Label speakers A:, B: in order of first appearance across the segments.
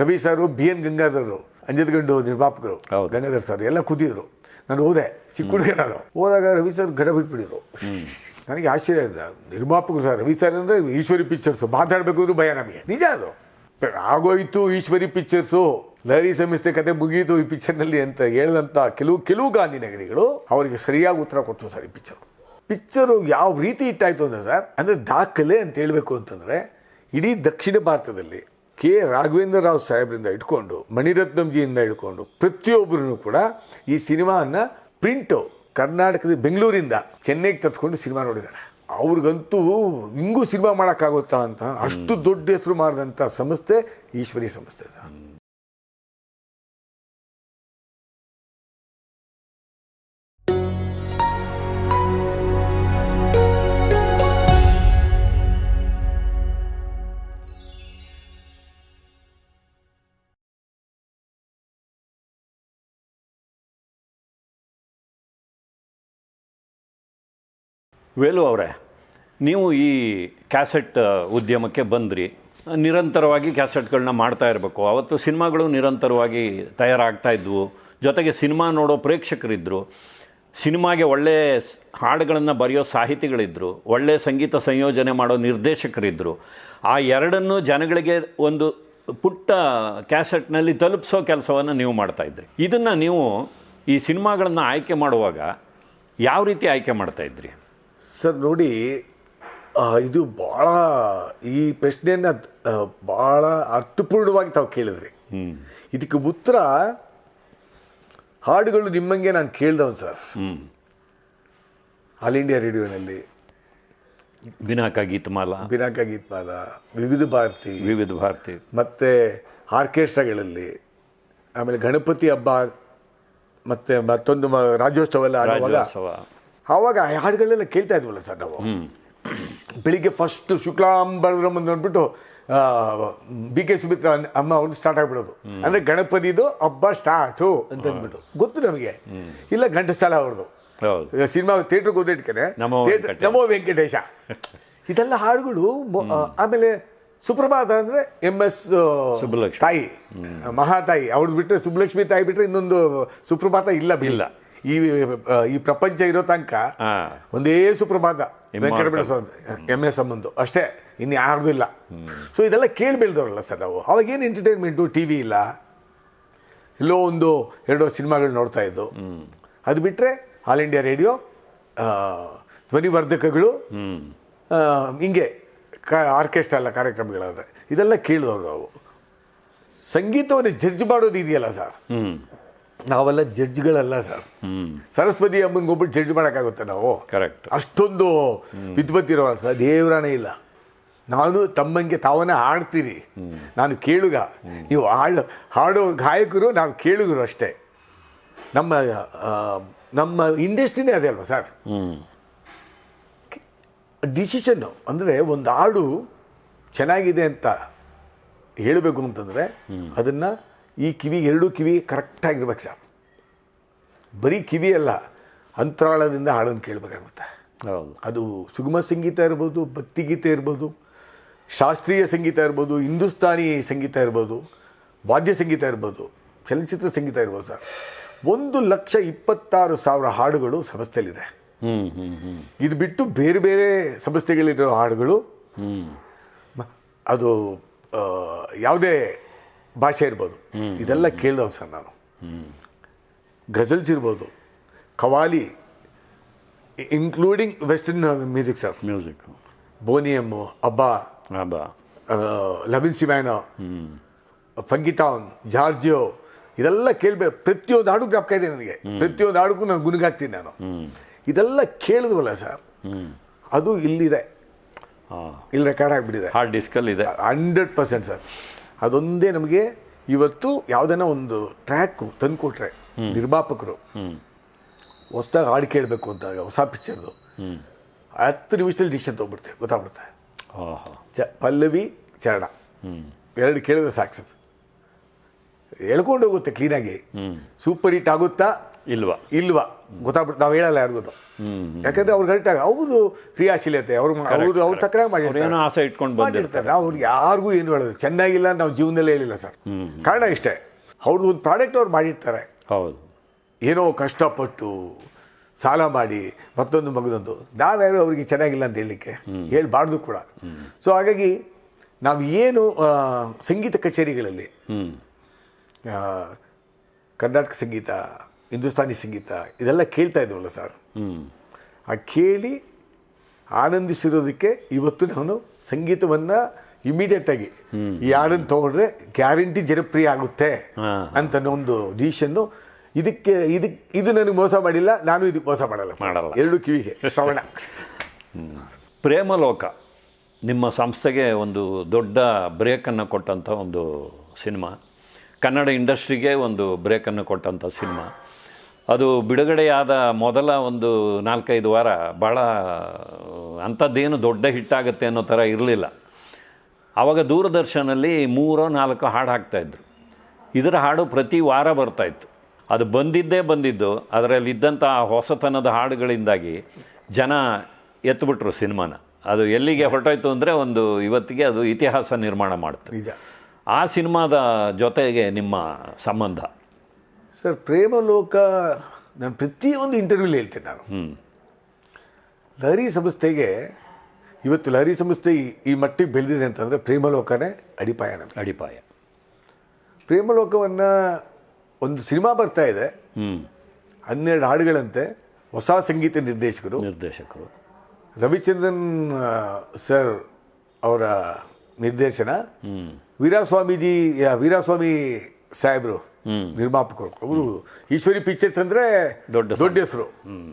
A: Ravi sir B N ಗಂಗಾಧರರು ಅಂಜದ್ಗಂಡು ನಿರ್ಮಾಪಕರು. Gangadhar sir ಎಲ್ಲ ಕೂತಿದ್ರು. ನಾನು ಹೋದೆ ಚಿಕ್ಕ ಹುಡುಗ ನಾನು. ಹೋದಾಗ ರವಿ ಸರ್ ಗಡ ಬಿಟ್ಬಿಟ್ಟಿದ್ರು. ನನಗೆ ಆಶ್ಚರ್ಯ ಆಯ್ತು. ನಿರ್ಮಾಪಕರು ಸರ್ ರವಿ ಸರ್ ಅಂದರೆ ಈಶ್ವರಿ ಪಿಕ್ಚರ್ಸ್ ಮಾತಾಡಬೇಕು ಅಂದ್ರೆ ಭಯ ನಮಗೆ. ನಿಜ ಅದು. ಆಗೋಯ್ತು ಈಶ್ವರಿ ಪಿಕ್ಚರ್ಸು ಲಹರಿ ಸಂಸ್ಥೆ ಕತೆ ಮುಗಿಯಿತು ಈ ಪಿಕ್ಚರ್ನಲ್ಲಿ ಅಂತ ಹೇಳಿದಂಥ ಕೆಲವು ಕೆಲವು ಗಾಂಧಿನಗರಿಗಳು ಅವರಿಗೆ ಸರಿಯಾಗಿ ಉತ್ತರ ಕೊಟ್ಟರು ಸರ್ ಈ ಪಿಕ್ಚರ್ ಪಿಕ್ಚರು ಯಾವ ರೀತಿ ಇಟ್ಟಾಯಿತು ಅಂದರೆ ಸರ್ ಅಂದರೆ ದಾಖಲೆ ಅಂತ ಹೇಳಬೇಕು ಅಂತಂದರೆ ಇಡೀ ದಕ್ಷಿಣ ಭಾರತದಲ್ಲಿ ಕೆ. ರಾಘವೇಂದ್ರ ರಾವ್ ಸಾಹೇಬ್ರಿಂದ ಇಟ್ಕೊಂಡು ಮಣಿರತ್ನಂಜಿಯಿಂದ ಹಿಡ್ಕೊಂಡು ಪ್ರತಿಯೊಬ್ಬರೂ ಕೂಡ ಈ ಸಿನಿಮಾನ ಪ್ರಿಂಟು ಕರ್ನಾಟಕದ ಬೆಂಗಳೂರಿಂದ ಚೆನ್ನೈಗೆ ತರ್ಸ್ಕೊಂಡು ಸಿನಿಮಾ ನೋಡಿದ್ದಾರೆ. ಅವ್ರಿಗಂತೂ ಹಿಂಗೂ ಸಿನಿಮಾ ಮಾಡೋಕ್ಕಾಗುತ್ತಾ ಅಂತ, ಅಷ್ಟು ದೊಡ್ಡ ಹೆಸರು ಮಾಡಿದಂಥ ಸಂಸ್ಥೆ ಈಶ್ವರಿ ಸಂಸ್ಥೆ
B: ವೇಲು ಅವರೇ, ನೀವು ಈ ಕ್ಯಾಸೆಟ್ ಉದ್ಯಮಕ್ಕೆ ಬಂದ್ರಿ. ನಿರಂತರವಾಗಿ ಕ್ಯಾಸೆಟ್ಗಳನ್ನ ಮಾಡ್ತಾ ಇರಬೇಕು. ಅವತ್ತು ಸಿನಿಮಾಗಳು ನಿರಂತರವಾಗಿ ತಯಾರಾಗ್ತಾ ಇದ್ವು. ಜೊತೆಗೆ ಸಿನಿಮಾ ನೋಡೋ ಪ್ರೇಕ್ಷಕರಿದ್ದರು ಸಿನಿಮಾಗೆ ಒಳ್ಳೆಯ ಹಾಡುಗಳನ್ನು ಬರೆಯೋ ಸಾಹಿತಿಗಳಿದ್ದರು ಒಳ್ಳೆಯ ಸಂಗೀತ ಸಂಯೋಜನೆ ಮಾಡೋ ನಿರ್ದೇಶಕರಿದ್ದರು ಆ ಎರಡನ್ನೂ ಜನಗಳಿಗೆ ಒಂದು ಪುಟ್ಟ ಕ್ಯಾಸೆಟ್ನಲ್ಲಿ ತಲುಪಿಸೋ ಕೆಲಸವನ್ನು ನೀವು ಮಾಡ್ತಾಯಿದ್ರಿ ಇದನ್ನು ನೀವು ಈ ಸಿನಿಮಾಗಳನ್ನು ಆಯ್ಕೆ ಮಾಡುವಾಗ ಯಾವ ರೀತಿ ಆಯ್ಕೆ ಮಾಡ್ತಾಯಿದ್ರಿ
A: ಸರ್ ನೋಡಿ ಇದು ಭಾಳ ಈ ಪ್ರಶ್ನೆಯನ್ನು ಭಾಳ ಅರ್ಥಪೂರ್ಣವಾಗಿ ತಾವು ಕೇಳಿದ್ರಿ. ಇದಕ್ಕೆ ಉತ್ತರ ಹಾಡುಗಳು ನಿಮ್ಮಂಗೆ ನಾನು ಕೇಳ್ದವನು ಸರ್. ಆಲ್ ಇಂಡಿಯಾ ರೇಡಿಯೋನಲ್ಲಿ.
B: ಬಿನಾಕ ಗೀತಮಾಲ
A: ಬಿನಾಕ ಗೀತಮಾಲ ವಿವಿಧ ಭಾರತಿ
B: ವಿವಿಧ ಭಾರತಿ.
A: ಮತ್ತು ಆರ್ಕೆಸ್ಟ್ರಾಗಳಲ್ಲಿ ಆಮೇಲೆ ಗಣಪತಿ ಹಬ್ಬ ಮತ್ತು ಮತ್ತೊಂದು ರಾಜ್ಯೋತ್ಸವ ಎಲ್ಲ ಆಗುವಾಗ
B: ರಾಜ್ಯೋತ್ಸವ.
A: ಆವಾಗ ಆ ಹಾಡುಗಳೆಲ್ಲ ಕೇಳ್ತಾ ಇದ್ವಲ್ಲ ಸರ್ ನಾವು. ಬೆಳಿಗ್ಗೆ ಫಸ್ಟ್ ಶುಕ್ಲಾಂಬರಂ ಅಂದ್ಬಿಟ್ಟು ಬಿ ಕೆ ಸುಮಿತ್ರಾ ಅಮ್ಮ ಅವ್ರು ಸ್ಟಾರ್ಟ್ ಆಗ್ಬಿಡೋದು. ಅಂದ್ರೆ ಗಣಪತಿದು ಹಬ್ಬ ಸ್ಟಾರ್ಟು ಅಂತ ಅಂದ್ಬಿಟ್ಟು. ಗೊತ್ತು ನಮಗೆ. ಇಲ್ಲ ಘಂಟಸ್ಥಳ ಅವ್ರದ್ದು ಸಿನಿಮಾ ಥಿಯೇಟ್ರಿಗೆ ಹೋದಿಟ್ಕನೆ
B: ನಮೋ
A: ಥಿಯೇಟ್ರ್-
B: ವೆಂಕಟೇಶ.
A: ನಮೋ ವೆಂಕಟೇಶ. ಇದೆಲ್ಲ ಹಾಡುಗಳು ಆಮೇಲೆ ಸುಪ್ರಭಾತ ಅಂದ್ರೆ ಎಂ ಎಸ್. ತಾಯಿ. ಮಹಾತಾಯಿ. ಅವ್ರದ್ದು ಬಿಟ್ಟರೆ ಸುಬ್ಬಲಕ್ಷ್ಮಿ ತಾಯಿ ಬಿಟ್ಟರೆ ಇನ್ನೊಂದು ಸುಪ್ರಭಾತ ಇಲ್ಲ ಬಿಡಿ. ಈ ಈ ಪ್ರಪಂಚ ಇರೋ ತನಕ ಒಂದೇ ಸುಪ್ರಭಾತ. ವೆಂಕಟರಮಣ ಸ್ವಾಮಿ ಎಂ ಎಸ್ ಸಂಬಂಧ. ಅಷ್ಟೇ ಇನ್ನು ಯಾರ್ದು ಇಲ್ಲ. ಸೊ ಇದೆಲ್ಲ ಕೇಳಿ ಬೆಳೆದವ್ರಲ್ಲ ಸರ್ ನಾವು. ಅವಾಗ ಏನು ಎಂಟರ್ಟೈನ್ಮೆಂಟು ಟಿ ವಿ ಇಲ್ಲ? ಎಲ್ಲೋ ಒಂದು ಎರಡು ಸಿನಿಮಾಗಳು ನೋಡ್ತಾ ಇದ್ದು. ಅದು ಬಿಟ್ಟರೆ ಆಲ್ ಇಂಡಿಯಾ ರೇಡಿಯೋ ಧ್ವನಿವರ್ಧಕಗಳು ಹಿಂಗೆ ಕ ಆರ್ಕೆಸ್ಟ್ರಾ ಎಲ್ಲ ಕಾರ್ಯಕ್ರಮಗಳಾದರೆ. ಇದೆಲ್ಲ ಕೇಳಿದವರು ನಾವು. ಸಂಗೀತವನ್ನು ಜಡ್ಜ್ ಮಾಡೋದು ಇದೆಯಲ್ಲ ಸರ್.
B: ಹ್ಞೂ
A: ನಾವೆಲ್ಲ ಜಡ್ಜ್ಗಳಲ್ಲ ಸರ್. ಸರಸ್ವತಿ ಅಮ್ಮನಿಗೆ ಒಬ್ಬಟ್ಟು ಜಡ್ಜ್ ಮಾಡೋಕ್ಕಾಗುತ್ತೆ ನಾವು.
B: ಕರೆಕ್ಟ್
A: ಅಷ್ಟೊಂದು ವಿದ್ವತ್ತಿರೋ ಸರ್. ದೇವ್ರಾನೇ ಇಲ್ಲ. ನಾನು ತಮ್ಮಂಗೆ ತಾವನೇ ಹಾಡ್ತೀರಿ ನಾನು ಕೇಳುಗ. ನೀವು ಹಾಡು ಹಾಡೋ ಗಾಯಕರು ನಾವು ಕೇಳುಗರು ಅಷ್ಟೇ. ನಮ್ಮ ನಮ್ಮ ಇಂಡಸ್ಟ್ರಿನೇ ಅದೇ ಅಲ್ವಾ ಸರ್? ಡಿಸಿಷನ್ನು ಅಂದರೆ ಒಂದು ಹಾಡು ಚೆನ್ನಾಗಿದೆ ಅಂತ ಹೇಳಬೇಕು ಅಂತಂದರೆ ಅದನ್ನು ಈ ಕಿವಿ ಎರಡೂ ಕಿವಿ ಕರೆಕ್ಟಾಗಿರ್ಬೇಕು ಸರ್. ಬರೀ ಕಿವಿ ಅಲ್ಲ ಅಂತರಾಳದಿಂದ ಹಾಡನ್ನು ಕೇಳಬೇಕಾಗುತ್ತೆ. ಅದು ಸುಗಮ ಸಂಗೀತ ಇರ್ಬೋದು ಭಕ್ತಿಗೀತೆ ಇರ್ಬೋದು ಶಾಸ್ತ್ರೀಯ ಸಂಗೀತ ಇರ್ಬೋದು ಹಿಂದೂಸ್ತಾನಿ ಸಂಗೀತ ಇರ್ಬೋದು ವಾದ್ಯ ಸಂಗೀತ ಇರ್ಬೋದು ಚಲನಚಿತ್ರ ಸಂಗೀತ ಇರ್ಬೋದು ಸರ್. ಒಂದು ಲಕ್ಷ ಇಪ್ಪತ್ತಾರು ಸಾವಿರ ಹಾಡುಗಳು ಸಂಸ್ಥೆಯಲ್ಲಿದೆ. ಇದು ಬಿಟ್ಟು ಬೇರೆ ಬೇರೆ ಸಂಸ್ಥೆಗಳಿರೋ ಹಾಡುಗಳು ಅದು ಯಾವುದೇ ಭಾಷೆ ಇರ್ಬೋದು. ಇದೆಲ್ಲ ಕೇಳಿದವ್ ಸರ್ ನಾನು. ಗಜಲ್ಸ್ ಇರ್ಬೋದು qawwali including western music sir
B: music
A: ಬೋನಿಯಮ್ಮು ಅಬ್ಬಾ
B: ಲಬಿನ್
A: ಲವಿನ್ ಸಿಮ್ಯಾನೋ ಫಂಗಿಟಾನ್ ಜಾರ್ಜಿಯೋ ಇದೆಲ್ಲ ಕೇಳಬೇಕು. ಪ್ರತಿಯೊಂದು ಹಾಡು ಜ್ಞಾಪಕ ಇದೆ ನನಗೆ. ಪ್ರತಿಯೊಂದು ಹಾಡುಗೂ ನಾನು ಗುಣಗಾಗ್ತೀನಿ ನಾನು. ಇದೆಲ್ಲ ಕೇಳಿದ್ವಲ್ಲ ಸರ್ ಅದು ಇಲ್ಲಿದೆ. ಇಲ್ಲಿ ರೆಕಾರ್ಡ್ ಆಗಿಬಿಟ್ಟಿದೆ.
B: ಹಾರ್ಡ್ ಡಿಸ್ಕಲ್ಲಿ ಇದೆ
A: ಹಂಡ್ರೆಡ್ ಪರ್ಸೆಂಟ್ ಸರ್ ಅದೊಂದೇ ನಮಗೆ ಇವತ್ತು ಯಾವುದನ್ನ ಒಂದು ಟ್ರ್ಯಾಕ್ ತಂದುಕೊಟ್ರೆ ನಿರ್ಮಾಪಕರು ಹೊಸ್ದಾಗಿ ಹಾಡು ಕೇಳಬೇಕು ಅಂತಾಗ ಹೊಸ ಪಿಕ್ಚರ್ದು ಹತ್ತು ನಿಮಿಷದಲ್ಲಿ ಡಿಕ್ಷನ್ ತೊಗೊಂಡ್ಬಿಡ್ತೆ ಗೊತ್ತಾಗ್ಬಿಡುತ್ತೆ. ಚ ಪಲ್ಲವಿ ಚರಣ. ಎರಡು ಕೇಳಿದ್ರೆ ಸಾಕು ಸರ್. ಹೇಳ್ಕೊಂಡು ಹೋಗುತ್ತೆ ಕ್ಲೀನಾಗಿ ಸೂಪರ್ ಹಿಟ್ ಆಗುತ್ತಾ?
B: ಇಲ್ವಾ?
A: ಇಲ್ವಾ? ಗೊತ್ತಾಗ್ಬಿಟ್ಟು ನಾವು ಹೇಳಲ್ಲ ಯಾರಿಗೂ ಯಾಕಂದ್ರೆ ಅವ್ರು ಕರೆಕ್ಟಾಗಿ ಅವ್ರದ್ದು ಕ್ರಿಯಾಶೀಲತೆ ಅವ್ರು ಅವ್ರು ಅವ್ರು ತಕ್ಕ ಮಾಡಿರ್ತಾರೆ.
B: ಆಸೆ ಇಟ್ಕೊಂಡು ಬಂದಿರ್ತಾರೆ.
A: ಮಾಡಿರ್ತಾರೆ ನಾವು ಅವ್ರಿಗೆ ಯಾರಿಗೂ ಏನು ಹೇಳೋದು ಚೆನ್ನಾಗಿಲ್ಲ ಅಂತ ನಾವು ಜೀವನದಲ್ಲೇ ಹೇಳಿಲ್ಲ ಸರ್. ಕಾರಣ ಇಷ್ಟೇ. ಅವ್ರದ್ದು ಒಂದು ಪ್ರಾಡಕ್ಟ್ ಅವ್ರು ಮಾಡಿರ್ತಾರೆ.
B: ಹೌದು.
A: ಏನೋ ಕಷ್ಟಪಟ್ಟು ಸಾಲ ಮಾಡಿ ಮತ್ತೊಂದು ಮಗದೊಂದು ನಾವ್ಯಾರು ಅವರಿಗೆ ಚೆನ್ನಾಗಿಲ್ಲ ಅಂತ ಹೇಳಲಿಕ್ಕೆ ಹೇಳ್ಬಾರ್ದು ಕೂಡ. ಸೊ ಹಾಗಾಗಿ ನಾವು ಏನು ಸಂಗೀತ ಕಚೇರಿಗಳಲ್ಲಿ ಕರ್ನಾಟಕ ಸಂಗೀತ ಹಿಂದೂಸ್ತಾನಿ ಸಂಗೀತ ಇದೆಲ್ಲ ಕೇಳ್ತಾ ಇದ್ವಲ್ಲ ಸರ್ ಆ ಕೇಳಿ ಆನಂದಿಸಿರೋದಕ್ಕೆ ಇವತ್ತು ನಾನು ಸಂಗೀತವನ್ನು ಇಮಿಡಿಯೇಟಾಗಿ ಈ ಹಾಡನ್ನು ತಗೊಂಡ್ರೆ ಗ್ಯಾರಂಟಿ ಜನಪ್ರಿಯ ಆಗುತ್ತೆ. ಅಂತ ಒಂದು ಡಿಸಿಷನ್ನು ಇದಕ್ಕೆ ಇದಕ್ಕೆ ಇದು ನನಗೆ ಮೋಸ ಮಾಡಿಲ್ಲ ನಾನು ಇದಕ್ಕೆ ಮೋಸ ಮಾಡಲ್ಲ
B: ಮಾಡಲ್ಲ.
A: ಎರಡು ಕಿವಿಗೆ ಶ್ರವಣ.
B: ಪ್ರೇಮಲೋಕ ನಿಮ್ಮ ಸಂಸ್ಥೆಗೆ ಒಂದು ದೊಡ್ಡ ಬ್ರೇಕನ್ನು ಕೊಟ್ಟಂಥ ಒಂದು ಸಿನಿಮಾ. ಕನ್ನಡ ಇಂಡಸ್ಟ್ರಿಗೆ ಒಂದು ಬ್ರೇಕನ್ನು ಕೊಟ್ಟಂಥ ಸಿನಿಮಾ. ಅದು ಬಿಡುಗಡೆಯಾದ ಮೊದಲ ಒಂದು ನಾಲ್ಕೈದು ವಾರ ಭಾಳ ಅಂಥದ್ದೇನು ದೊಡ್ಡ ಹಿಟ್ಟಾಗುತ್ತೆ ಅನ್ನೋ ಥರ ಇರಲಿಲ್ಲ. ಆವಾಗ ದೂರದರ್ಶನಲ್ಲಿ ಮೂರೋ ನಾಲ್ಕು ಹಾಡು ಹಾಕ್ತಾಯಿದ್ರು ಇದರ. ಹಾಡು ಪ್ರತಿ ವಾರ ಬರ್ತಾಯಿತ್ತು ಅದು ಬಂದಿದ್ದೇ ಬಂದಿದ್ದು ಅದರಲ್ಲಿ ಇದ್ದಂಥ ಹೊಸತನದ ಹಾಡುಗಳಿಂದಾಗಿ ಜನ ಎತ್ತುಬಿಟ್ರು ಸಿನಿಮಾನ. ಅದು ಎಲ್ಲಿಗೆ ಹೊರಟೋಯ್ತು ಅಂದರೆ ಒಂದು ಇವತ್ತಿಗೆ ಅದು ಇತಿಹಾಸ ನಿರ್ಮಾಣ ಮಾಡುತ್ತೆ. ಆ ಸಿನಿಮಾದ ಜೊತೆಗೆ ನಿಮ್ಮ ಸಂಬಂಧ.
A: ಸರ್ ಪ್ರೇಮಲೋಕ ನಾನು ಪ್ರತಿಯೊಂದು ಇಂಟರ್ವ್ಯೂಲಿ ಹೇಳ್ತೇನೆ ನಾನು. ಲಹರಿ ಸಂಸ್ಥೆಗೆ ಇವತ್ತು ಲಹರಿ ಸಂಸ್ಥೆ ಈ- ಮಟ್ಟಿಗೆ ಬೆಳೆದಿದೆ ಅಂತಂದರೆ ಪ್ರೇಮಲೋಕನೇ ಅಡಿಪಾಯ ನಮಗೆ.
B: ಅಡಿಪಾಯ.
A: ಪ್ರೇಮಲೋಕವನ್ನು ಒಂದು ಸಿನಿಮಾ ಬರ್ತಾ ಇದೆ. ಹನ್ನೆರಡು ಹಾಡುಗಳಂತೆ ಹೊಸ ಸಂಗೀತ ನಿರ್ದೇಶಕರು.
B: ನಿರ್ದೇಶಕರು.
A: ರವಿಚಂದ್ರನ್ ಸರ್ ಅವರ ನಿರ್ದೇಶನ. ವೀರಾಸ್ವಾಮೀಜಿ ವೀರಾಸ್ವಾಮಿ ಸಾಹೇಬರು. ನಿರ್ಮಾಪಕರು ಅವರು ಈಶ್ವರಿ ಪಿಕ್ಚರ್ಸ್ ಅಂದರೆ
B: ದೊಡ್ಡ
A: ದೊಡ್ಡ ಹೆಸರು.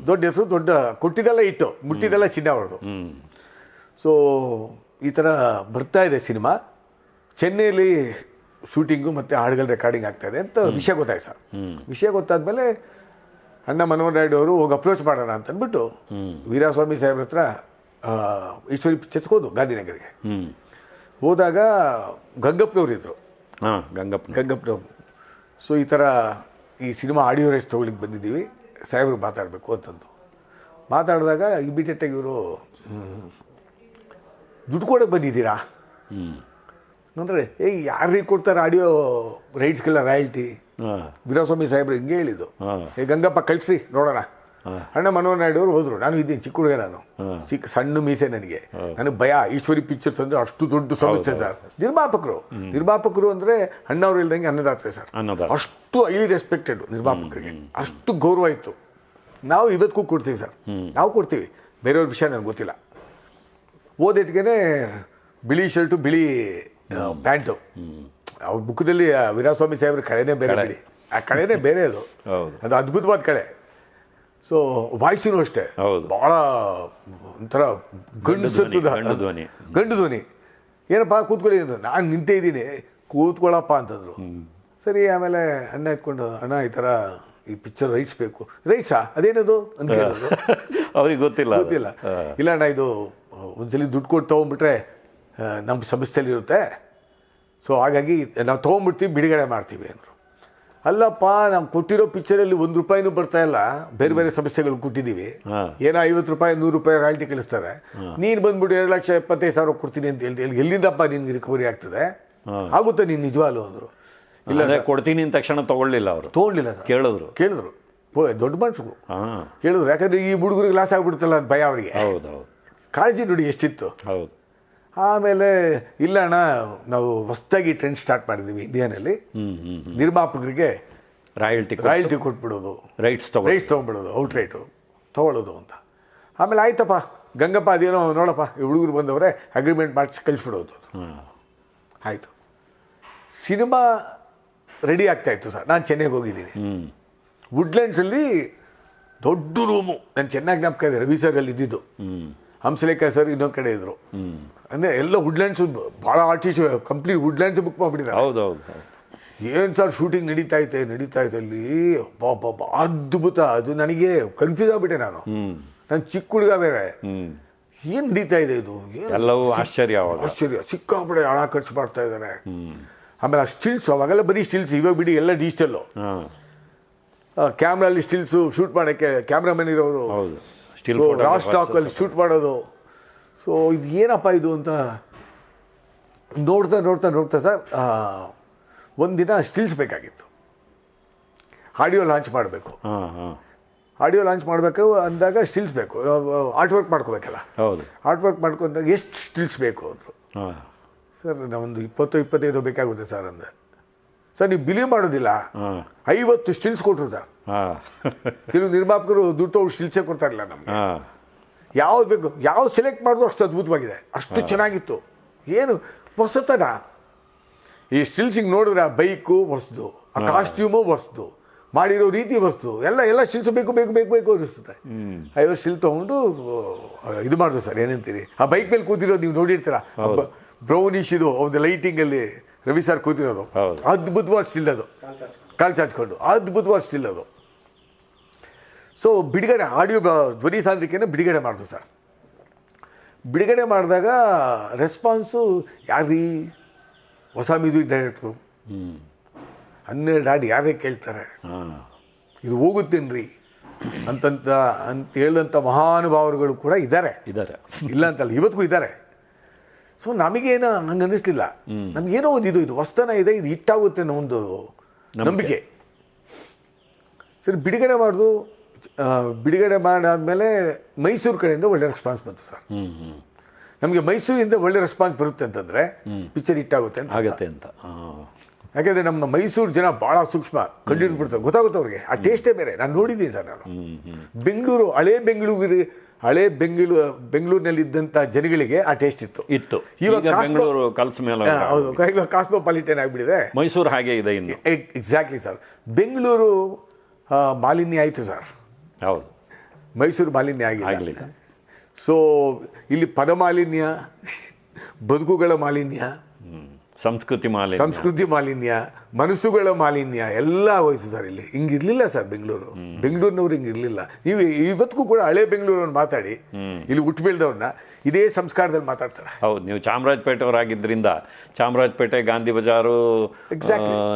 A: ದೊಡ್ಡ ಹೆಸರು ದೊಡ್ಡ ಕೊಟ್ಟಿದ್ದೆಲ್ಲ ಇಟ್ಟು ಮುಟ್ಟಿದ್ದೆಲ್ಲ ಚಿನ್ನ ಅವ್ರದ್ದು. ಸೊ ಈ ಥರ ಬರ್ತಾ ಇದೆ ಸಿನಿಮಾ. ಚೆನ್ನೈಯಲ್ಲಿ ಶೂಟಿಂಗು ಮತ್ತು ಹಾಡುಗಳ ರೆಕಾರ್ಡಿಂಗ್ ಆಗ್ತಾ ಇದೆ ಅಂತ ವಿಷಯ ಗೊತ್ತಾಯ್ತು ಸರ್. ವಿಷಯ ಗೊತ್ತಾದ್ಮೇಲೆ ಅಣ್ಣ ಮನೋಹರ್ ನಾಯ್ಡು ಅವರು ಹೋಗಿ ಅಪ್ರೋಚ್ ಮಾಡೋಣ ಅಂತ ಅಂದ್ಬಿಟ್ಟು ವೀರಾಸ್ವಾಮಿ ಸಾಹೇಬ್ರ ಹತ್ರ ಈಶ್ವರಿ ಪಿಕ್ಚರ್ಸ್ಗೆ ಹೋದು ಗಾಂಧಿನಗರಿಗೆ. ಹೋದಾಗ ಗಂಗಪ್ಪನವ್ರು ಇದ್ದರು
B: ಹಾಂ ಗಂಗಪ್ಪ
A: ಗಂಗಪ್ಪನವ್ರು. ಸೊ ಈ ಥರ ಈ ಸಿನಿಮಾ ಆಡಿಯೋ ರೇಸ್ ತೊಗೊಳಿಕ್ಕೆ ಬಂದಿದ್ದೀವಿ. ಸಾಹೇಬ್ರಿಗೆ ಮಾತಾಡಬೇಕು ಅಂತಂದು ಮಾತಾಡಿದಾಗ ಇಮಿಡಿಯೇಟಾಗಿ ಇವರು ದುಡ್ಡು ಕೊಡೋಕೆ ಬಂದಿದ್ದೀರಾ?
B: ಹ್ಞೂ
A: ಅಂದರೆ ಏ ಯಾರಿಗೆ ಕೊಡ್ತಾರೆ ಆಡಿಯೋ ರೈಟ್ಸ್ಗೆಲ್ಲ ರಾಯಲ್ಟಿ?
B: ಹಾಂ.
A: ವೀರಸ್ವಾಮಿ ಸಾಹೇಬ್ರು ಹಿಂಗೆ ಹೇಳಿದ್ದು. ಏ ಗಂಗಪ್ಪ ಕಳಿಸಿ ನೋಡೋಣ. ಅಣ್ಣ ಮನೋಹರ್ ನಾಯ್ಡು ಅವರು ಹೋದ್ರು. ನಾನು ಇದ್ದೀನಿ ಚಿಕ್ಕ ಹುಡುಗ ನಾನು. ಚಿಕ್ಕ ಸಣ್ಣ ಮೀಸೆ ನನಗೆ. ನನಗೆ ಭಯ ಈಶ್ವರಿ ಪಿಕ್ಚರ್ಸ್ ಅಂದರೆ ಅಷ್ಟು ದೊಡ್ಡ ಸಂಸ್ಥೆ ಸರ್. ನಿರ್ಮಾಪಕರು. ನಿರ್ಮಾಪಕರು ಅಂದರೆ ಅಣ್ಣವ್ರು ಇಲ್ದಂಗೆ ಅನ್ನದಾತ್ರೆ ಸರ್. ಅಷ್ಟು ಹೈಲಿ ರೆಸ್ಪೆಕ್ಟೆಡ್ ನಿರ್ಮಾಪಕರಿಗೆ. ಅಷ್ಟು ಗೌರವ ಇತ್ತು. ನಾವು ಇವತ್ತಿಗೂ ಕೊಡ್ತೀವಿ ಸರ್. ನಾವು ಕೊಡ್ತೀವಿ. ಬೇರೆಯವ್ರ ವಿಷಯ ನನಗೆ ಗೊತ್ತಿಲ್ಲ. ಓದಿಟ್ಗೆ ಬಿಳಿ ಶರ್ಟು ಬಿಳಿ ಪ್ಯಾಂಟು. ಅವ್ರ ಬುಕ್ದಲ್ಲಿ ವೀರಸ್ವಾಮಿ ಸಾಹೇಬ್ರ ಕಳೆನೇ ಬೇರೆ ಬಿಡಿ. ಆ ಕಳೆನೇ ಬೇರೆ ಅದು. ಅದು ಅದ್ಭುತವಾದ ಕಳೆ. ಸೊ ವಾಯ್ಸಿನೂ ಅಷ್ಟೇ. ಭಾಳ ಒಂಥರ ಗಂಡಸತ್ತದ
B: ಗಂಡು ಧ್ವನಿ.
A: ಗಂಡು ಧ್ವನಿ. ಏನಪ್ಪ ಕೂತ್ಕೊಳ್ಳಿ ಅಂತ. ನಾನು ನಿಂತೇ ಇದ್ದೀನಿ. ಕೂತ್ಕೊಳ್ಳಪ್ಪ ಅಂತಂದ್ರು. ಸರಿ ಆಮೇಲೆ ಅಣ್ಣ ಎತ್ಕೊಂಡು ಅಣ್ಣ ಈ ಥರ ಈ ಪಿಕ್ಚರ್ ರೈಟ್ಸ್ ಬೇಕು ರೈಟ್ಸಾ ಅದೇನದು? ಅಂತ ಕೇಳಿದ್ರು.
B: ಅವ್ರಿಗೆ ಗೊತ್ತಿಲ್ಲ
A: ಗೊತ್ತಿಲ್ಲ. ಇಲ್ಲ ಅಣ್ಣ ಇದು ಒಂದ್ಸಲಿ ದುಡ್ಡು ಕೊಟ್ಟು ತೊಗೊಂಡ್ಬಿಟ್ರೆ ನಮ್ಮ ಸಂಸ್ಥೆಯಲ್ಲಿ ಇರುತ್ತೆ ಸೊ ಹಾಗಾಗಿ ನಾವು ತೊಗೊಂಡ್ಬಿಡ್ತೀವಿ ಬಿಡುಗಡೆ ಮಾಡ್ತೀವಿ ಅಂದರು. ಅಲ್ಲಪ್ಪ ನಾವು ಕೊಟ್ಟಿರೋ ಪಿಕ್ಚರಲ್ಲಿ ಒಂದು ರೂಪಾಯಿನೂ ಬರ್ತಾ ಇಲ್ಲ. ಬೇರೆ ಬೇರೆ ಸಂಸ್ಥೆಗಳು ಕೊಟ್ಟಿದ್ದೀವಿ. ಏನೋ ಐವತ್ತು ರೂಪಾಯಿ ನೂರು ರೂಪಾಯಿ ರಾಯಲ್ಟಿ ಕಳಿಸ್ತಾರೆ. ನೀನು ಬಂದ್ಬಿಟ್ಟು ಎರಡು ಲಕ್ಷ ಎಪ್ಪತ್ತೈದು ಸಾವಿರ ಕೊಡ್ತೀನಿ ಅಂತ ಹೇಳಿ ಹೇಳಿ ಎಲ್ಲಿಂದಪ್ಪ ನಿನ್ಗೆ ರಿಕವರಿ ಆಗ್ತದೆ? ಆಗುತ್ತೆ ನೀನು ನಿಜವಾಗ್ಲು ಅಂದರು ಇಲ್ಲ
B: ಕೊಡ್ತೀನಿ ಅಂತ ತಕ್ಷಣ ತೊಗೊಳ್ಳಿಲ್ಲ ಅವರು.
A: ಸರ್.
B: ಕೇಳಿದ್ರು.
A: ಕೇಳಿದ್ರು. ದೊಡ್ಡ ಮನುಷ್ಯರು. ಕೇಳಿದ್ರು. ಯಾಕಂದ್ರೆ ಈ ಹುಡುಗರಿಗೆ ಲಾಸ್ ಆಗ್ಬಿಡುತ್ತಲ್ಲ ಅಂತ ಭಯ ಅವರಿಗೆ.
B: ಹೌದು ಹೌದು.
A: ಕಾಳಜಿ ನೋಡಿ ಎಷ್ಟಿತ್ತು.
B: ಹೌದು.
A: ಆಮೇಲೆ ಇಲ್ಲ ಅಣ್ಣ ನಾವು ಹೊಸದಾಗಿ ಟ್ರೆಂಡ್ ಸ್ಟಾರ್ಟ್ ಮಾಡಿದ್ವಿ ಇಂಡಿಯಾನಲ್ಲಿ ನಿರ್ಮಾಪಕರಿಗೆ
B: ರಾಯಲ್ಟಿ
A: ರಾಯಲ್ಟಿ ಕೊಟ್ಬಿಡೋದು.
B: ರೈಟ್ಸ್ ತಗೋ
A: ರೈಟ್ಸ್ ತೊಗೊಂಡ್ಬಿಡೋದು ಔಟ್ ರೈಟು ತೊಗೊಳ್ಳೋದು ಅಂತ. ಆಮೇಲೆ ಆಯ್ತಪ್ಪ ಗಂಗಪ್ಪ ಅದೇನೋ ನೋಡಪ್ಪ ಈ ಹುಡುಗರು ಬಂದವರೇ ಅಗ್ರಿಮೆಂಟ್ ಮಾಡಿಸಿ ಕಳಿಸ್ಬಿಡೋದು ಆಯಿತು. ಸಿನಿಮಾ ರೆಡಿ ಆಗ್ತಾಯಿತ್ತು ಸರ್. ನಾನು ಚೆನ್ನೈಗೆ ಹೋಗಿದ್ದೀನಿ. ವುಡ್ಲ್ಯಾಂಡ್ಸಲ್ಲಿ ದೊಡ್ಡ ರೂಮು ನಾನು ಚೆನ್ನಾಗಿ ಜ್ಞಾಪಕ ಇದೆ ರವಿ ಸರ್ ಅಲ್ಲಿ ಇದ್ದಿದ್ದು. ಹಂಸಲೇಖ ಸರ್ ಇನ್ನೊಂದು ಕಡೆ ಇದ್ರು. ಅಂದ್ರೆ ಎಲ್ಲ ವುಡ್ಲ್ಯಾಂಡ್ಸ್ ಭಾಳ ಆರ್ಟಿಸ್ಟ್ ಕಂಪ್ಲೀಟ್ ವುಡ್ಲ್ಯಾಂಡ್ಸ್ ಬುಕ್ ಮಾಡಿಬಿಟ್ಟಿದ್ದಾರೆ.
B: ಹೌದು ಹೌದು ಹೌದು.
A: ಏನು ಸರ್ ಶೂಟಿಂಗ್ ನಡೀತಾ ಐತೆ ನಡೀತಾ ಐತೆ ಅಲ್ಲಿ? ಅದ್ಭುತ. ಅದು ನನಗೆ ಕನ್ಫ್ಯೂಸ್ ಆಗ್ಬಿಟ್ಟೆ ನಾನು. ನಾನು ಚಿಕ್ಕ ಹುಡುಗ ಬೇರೆ. ಏನು ನಡೀತಾ ಇದೆ ಇದು?
B: ಎಲ್ಲವೂ ಆಶ್ಚರ್ಯ
A: ಆಶ್ಚರ್ಯ. ಸಿಕ್ಕಾಪಡೆ ಹಣ ಖರ್ಚು ಮಾಡ್ತಾ ಇದ್ದಾರೆ ಆಮೇಲೆ ಆ ಸ್ಟಿಲ್ಸ್ ಅವಾಗೆಲ್ಲ ಬರೀ ಸ್ಟಿಲ್ಸ್ ಇವಾಗ ಬಿಡಿ ಎಲ್ಲ ಡಿಜಿಟಲ್ಲು ಕ್ಯಾಮ್ರಲ್ಲಿ ಸ್ಟಿಲ್ಸು ಶೂಟ್ ಮಾಡಕ್ಕೆ ಕ್ಯಾಮ್ರಾಮನ್ ಇರೋರು. ರಾ ಸ್ಟಾಕಲ್ಲಿ ಶೂಟ್ ಮಾಡೋದು. ಸೊ ಇದು ಏನಪ್ಪ ಇದು ಅಂತ ನೋಡ್ತಾ ನೋಡ್ತಾ ನೋಡ್ತಾ ಸರ್ ಒಂದಿನ ಸ್ಟಿಲ್ಸ್ ಬೇಕಾಗಿತ್ತು. ಆಡಿಯೋ ಲಾಂಚ್ ಮಾಡಬೇಕು. ಆಡಿಯೋ ಲಾಂಚ್ ಮಾಡಬೇಕು ಅಂದಾಗ ಸ್ಟಿಲ್ಸ್ ಬೇಕು. ಆರ್ಟ್ ವರ್ಕ್ ಮಾಡ್ಕೋಬೇಕಲ್ಲ.
B: ಹೌದು.
A: ಆರ್ಟ್ ವರ್ಕ್ ಮಾಡ್ಕೊಂಡಾಗ ಎಷ್ಟು ಸ್ಟಿಲ್ಸ್ ಬೇಕು ಅಂದರು. ಸರ್ ನಾವೊಂದು ಇಪ್ಪತ್ತು ಇಪ್ಪತ್ತೈದು ಬೇಕಾಗುತ್ತೆ ಸರ್ ಅಂದೆ. ಸರ್ ನೀವು ಬಿಲೀವ್ ಮಾಡೋದಿಲ್ಲ. ಐವತ್ತು ಸ್ಟಿಲ್ಸ್ ಕೊಟ್ಟರು ಸರ್ ಕೆಲವು ನಿರ್ಮಾಪಕರು ದುಡ್ಡು ತಗೊಂಡು ಸ್ಟಿಲ್ಸೇ ಕೊಡ್ತಾರಿಲ್ಲ ನಮಗೆ.
B: ಹಾಂ.
A: ಯಾವ್ದು ಬೇಕು ಯಾವ್ದು ಸೆಲೆಕ್ಟ್ ಮಾಡಿದ್ರು ಅಷ್ಟು ಅದ್ಭುತವಾಗಿದೆ. ಅಷ್ಟು ಚೆನ್ನಾಗಿತ್ತು. ಏನು ಹೊಸತನ. ಈ ಸ್ಟಿಲ್ಸಿಗೆ ನೋಡಿದ್ರೆ ಆ ಬೈಕು ಹೊಸದು ಆ ಕಾಸ್ಟ್ಯೂಮು ಹೊಸದು ಮಾಡಿರೋ ರೀತಿ ಹೊಸದು ಎಲ್ಲ ಎಲ್ಲ ಸ್ಟಿಲ್ಸ್ ಬೇಕು ಬೇಕು ಬೇಕು ಬೇಕು ಅನಿಸ್ತದೆ ಐವತ್ತು ಸ್ಟಿಲ್ ತೊಗೊಂಡು ಇದು ಮಾಡಿದ್ರು ಸರ್ ಏನಂತೀರಿ? ಆ ಬೈಕ್ ಮೇಲೆ ಕೂತಿರೋದು ನೀವು ನೋಡಿರ್ತೀರ? ಬ್ರೌನಿಶ್ ಇದು ಅವ್ರದ್ದು ಲೈಟಿಂಗಲ್ಲಿ ರವಿ ಸರ್ ಕೂತಿರೋದು.
B: ಅದ್ಭುತವಾಗಿ
A: ಅದ್ಭುತವಾದ ಸ್ಟಿಲ್ ಅದು ಕಾಲು ಚಾಚ್ಕೊಂಡು. ಅದ್ಭುತವಾದ ಸ್ಟಿಲ್ ಅದು ಸೊ ಬಿಡುಗಡೆ ಆಡಿಯೋ ಧ್ವನಿ ಸಾಂದ್ರಿಕೆಯನ್ನು ಬಿಡುಗಡೆ ಮಾಡಿದ್ರು ಸರ್. ಬಿಡುಗಡೆ ಮಾಡಿದಾಗ ರೆಸ್ಪಾನ್ಸು ಯಾರೀ ಹೊಸ ಮ್ಯೂಸಿಕ್ ಡೈರೆಕ್ಟ್ರು ಹನ್ನೆರಡು ಹಾಡು ಯಾರೇ ಕೇಳ್ತಾರೆ.
B: ಹಾಂ.
A: ಇದು ಹೋಗುತ್ತೇನ್ರಿ? ಅಂತಂತ ಅಂತ ಹೇಳಿದಂಥ ಮಹಾನುಭಾವರುಗಳು ಕೂಡ ಇದ್ದಾರೆ.
B: ಇದ್ದಾರೆ.
A: ಇಲ್ಲ ಅಂತಲ್ಲ ಇವತ್ತಿಗೂ ಇದ್ದಾರೆ. ಸೊ ನಮಗೇನು ಹಂಗೆ ಅನ್ನಿಸ್ಲಿಲ್ಲ. ನಮಗೇನೋ ಒಂದು ಇದು ಇದು ಹೊಸ್ತನ ಇದೆ ಇದು ಹಿಟ್ಟಾಗುತ್ತೆ ಅನ್ನೋ ಒಂದು ನಂಬಿಕೆ. ಸರಿ ಬಿಡುಗಡೆ ಮಾಡೋದು ಬಿಡುಗಡೆ ಮಾಡಾದ್ಮೇಲೆ ಮೈಸೂರು ಕಡೆಯಿಂದ ಒಳ್ಳೆ ರೆಸ್ಪಾನ್ಸ್ ಬಂತು ಸರ್. ನಮಗೆ ಮೈಸೂರಿಂದ ಒಳ್ಳೆ ರೆಸ್ಪಾನ್ಸ್ ಬರುತ್ತೆ ಅಂತಂದರೆ ಪಿಕ್ಚರ್ ಹಿಟ್ಟಾಗುತ್ತೆ ಅಂತ.
B: ಆಗುತ್ತೆ ಅಂತ.
A: ಯಾಕೆಂದರೆ ನಮ್ಮ ಮೈಸೂರು ಜನ ಭಾಳ ಸೂಕ್ಷ್ಮ ಕಂಡು ಬಿಡ್ತಾರೆ ಗೊತ್ತಾಗುತ್ತೆ ಅವ್ರಿಗೆ. ಆ ಟೇಸ್ಟೇ ಬೇರೆ. ನಾನು ನೋಡಿದ್ದೀನಿ ಸರ್ ನಾನು. ಬೆಂಗಳೂರು ಹಳೇ ಬೆಂಗಳೂರು ಹಳೇ ಬೆಂಗಳೂರು ಬೆಂಗಳೂರಿನಲ್ಲಿದ್ದಂಥ ಜನಗಳಿಗೆ ಆ ಟೇಸ್ಟ್ ಇತ್ತು.
B: ಇತ್ತು.
A: ಇವಾಗ
B: ಈಗ ಬೆಂಗಳೂರು ಕಲ್ಸ ಮೇಲೆ
A: ಹೌದು. ಇವಾಗ ಕಾಸ್ಮೋಪಾಲಿಟನ್ ಆಗಿಬಿಟ್ಟಿದೆ.
B: ಮೈಸೂರು ಹಾಗೆ ಇದೆ ಇನ್ನು.
A: ಎಕ್ಸಾಕ್ಟ್ಲಿ ಸರ್ ಬೆಂಗಳೂರು ಮಾಲಿನ್ಯ ಆಯಿತು ಸರ್
B: ಹೌದು.
A: ಮೈಸೂರು ಮಾಲಿನ್ಯ
B: ಆಗಲಿಲ್ಲ.
A: ಸೊ ಇಲ್ಲಿ ಪದ ಮಾಲಿನ್ಯ ಬದುಕುಗಳ ಮಾಲಿನ್ಯ
B: ಸಂಸ್ಕೃತಿ ಮಾಲಿನ್ಯ.
A: ಸಂಸ್ಕೃತಿ ಮಾಲಿನ್ಯ ಮನಸ್ಸುಗಳ ಮಾಲಿನ್ಯ ಎಲ್ಲ ವಯಸ್ಸು ಸರ್ ಇಲ್ಲಿ. ಹಿಂಗಿರ್ಲಿಲ್ಲ ಸರ್ ಬೆಂಗಳೂರು. ಬೆಂಗಳೂರಿನವ್ರು ಹಿಂಗಿರ್ಲಿಲ್ಲ. ನೀವು ಇವತ್ತಿಗೂ ಕೂಡ ಹಳೆ ಬೆಂಗಳೂರವ್ರನ್ನ ಮಾತಾಡಿ ಇಲ್ಲಿ ಹುಟ್ಟು ಬೆಳೆದವ್ರನ್ನ ಇದೇ ಸಂಸ್ಕಾರದಲ್ಲಿ ಮಾತಾಡ್ತಾರೆ.
B: ಹೌದು ನೀವು ಚಾಮರಾಜಪೇಟೆಯವರಾಗಿದ್ದರಿಂದ ಚಾಮರಾಜಪೇಟೆ ಗಾಂಧಿ ಬಜಾರು